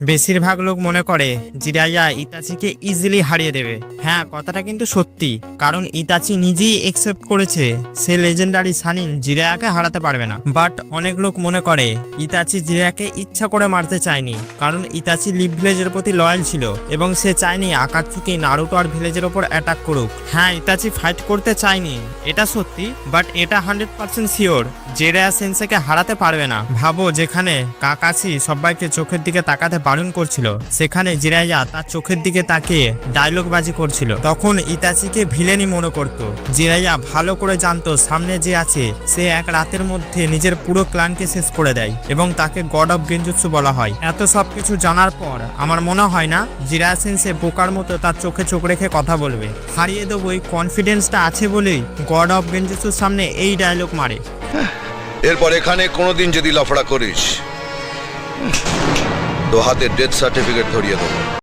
বেশিরভাগ লোক মনে করে, জিরাইয়া ইতাচিকে ইজিলি হারিয়ে দেবে। হ্যাঁ কথাটা কিন্তু সত্যি, কারণ ইতাচি নিজেই একসেপ্ট করেছে। সে লেজেন্ডারি সানিন জিরায়াকে হারাতে পারবে না। বাট অনেক লোক মনে করে, ইতাচি জিরায়াকে ইচ্ছা করে মারতে চায়নি, কারণ ইতাচি লিভ ভিলেজের প্রতি লয়াল ছিল, এবং সে চায়নি আকাতসুকি নারুটো আর ভিলেজের ওপর অ্যাটাক করুক। হ্যাঁ ইতাচি ফাইট করতে চায়নি, এটা সত্যি বাট এটা হান্ড্রেড পার্সেন্ট শিওর জেরায়া সেন্সেকে হারাতে পারবে না। ভাবো, যেখানে কাকাসি সবাইকে চোখের দিকে তাকাতে বারণ করছিল। সেখানে জিরাইয়া তার চোখের দিকে তাকিয়ে ডায়লগ বাজি করছিল। তখন ইতাচিকে ভিলেনই মনে করত। জিরাইয়া ভালো করে জানতো সামনে যে আছে, সে এক রাতের মধ্যে নিজের পুরো ক্লানকে শেষ করে দেয় এবং তাকে গড অফ গেঞ্জুৎসু বলা হয়। এত সব কিছু জানার পর আমার মনে হয় না জিরায়া সেন্সে বোকার মতো তার চোখে চোখ রেখে কথা বলবে। হারিয়ে দেবো এই কনফিডেন্সটা আছে বলেই গড অফ গেঞ্জুৎসুর সামনে এই ডায়লগ মারে। এরপর এখানে কোনোদিন যদি লফড়া করিস। তো হাতে ডেথ সার্টিফিকেট ধরিয়ে দেবো।